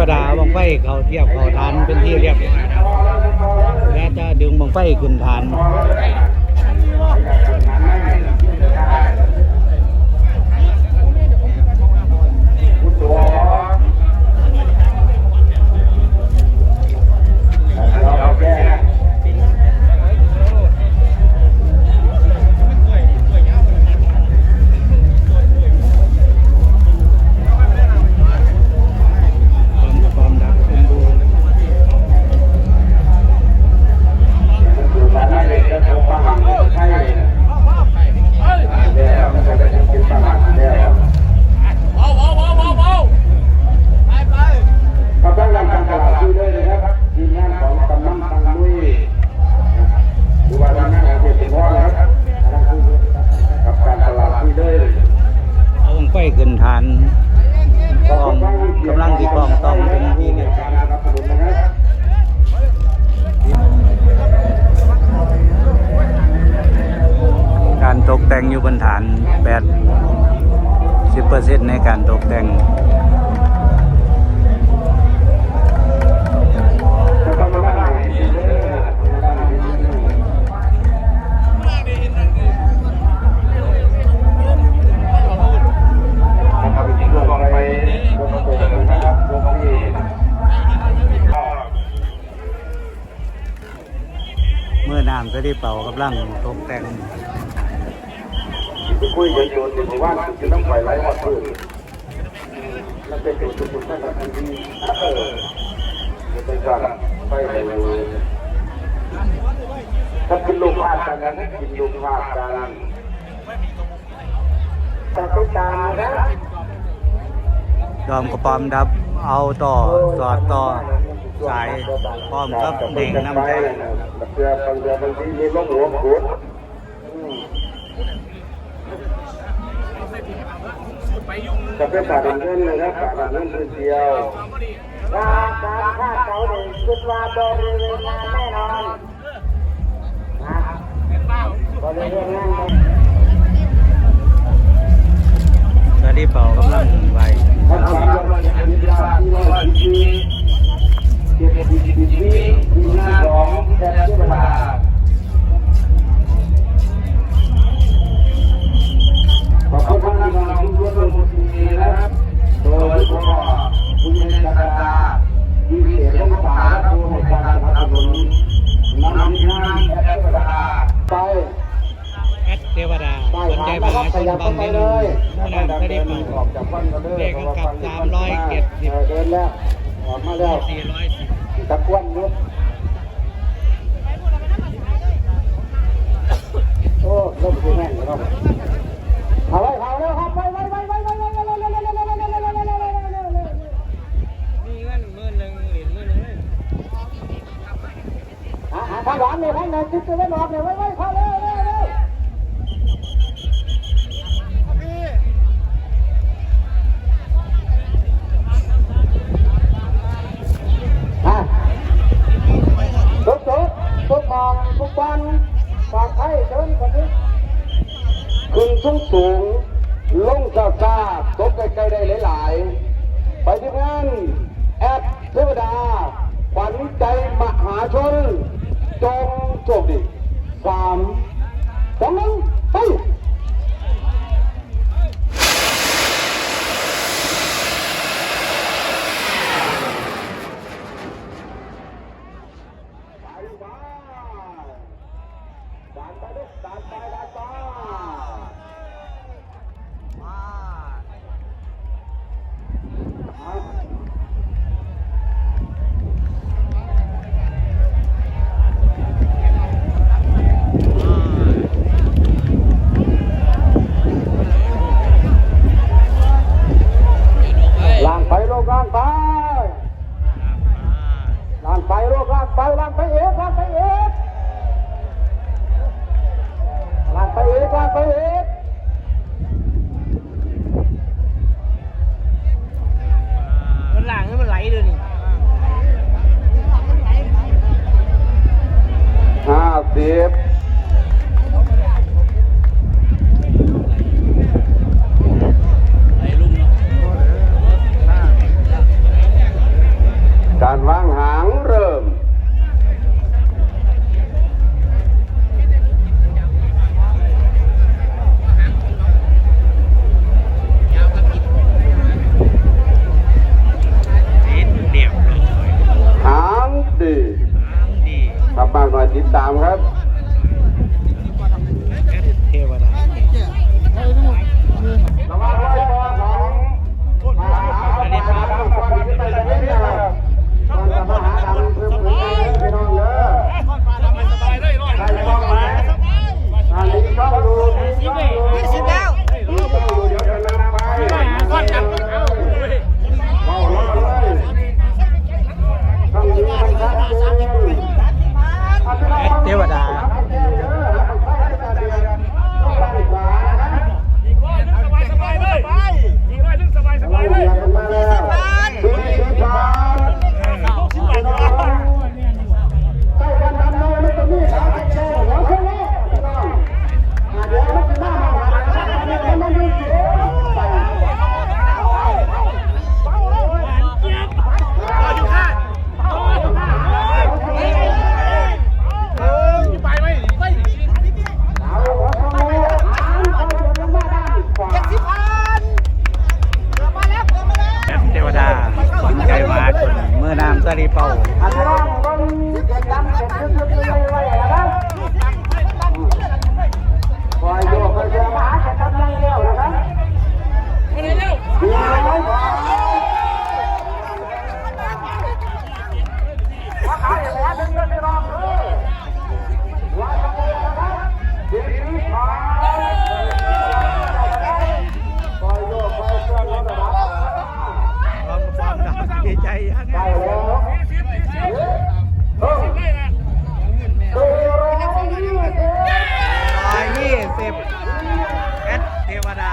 วดาบังไฟเขาเทียบเขาทานเป็นที่เรียบแล้วและจะดึงบังไฟขึ้นฐาน อน้ำสลีเป่ากำลังตกแต่งคุยกันโยนถึงว่านจะต้องไปไล่วัดพื้นมันเป็นจุดจุดๆนั่นแหละที่เออจะเป็นการไปเลยถ้ากินลูกพากันนั้นกินลูกพากันแต่ก็ตามนะยอมกระปอมดับเอาต่อสอดต่อ สายพร้อมกับเด้งน้ำใจเรือบางเรือบางทีมีล้มหัวขุดจะเป็นสายเงินเลยนะสายเงินพื้นเดียวราการค่าเขาหนึ่งคิดว่าบริเวณงานแน่นอนบริเวณงาน ใจมหาชนบางนิดนึงเมื่อน้ำสลีเป่าออกจากบ้านกันเลยเลขก็กลับ370เดินแล้วออกมาแล้ว410ตะกวนอยู่โอ้ลมคือแม่งครับเอาไว้เอาแล้วครับไว้ไว้ไว้ไว้ไว้ไว้ไว้ไว้ไว้ไว้ไว้ไว้ไว้ไว้ไว้ไว้ไว้ไว้มีเงินหมื่นหนึ่งเหรียญหมื่นหนึ่งเลยอ่าข้างหลังเนี่ยข้างในจิตจะไม่หลอกเนี่ยไว้ไว้เข้าเลย so big. tip. นี่เป่าดีใจยังไง ร้อยยี่สิบเอสเทวดา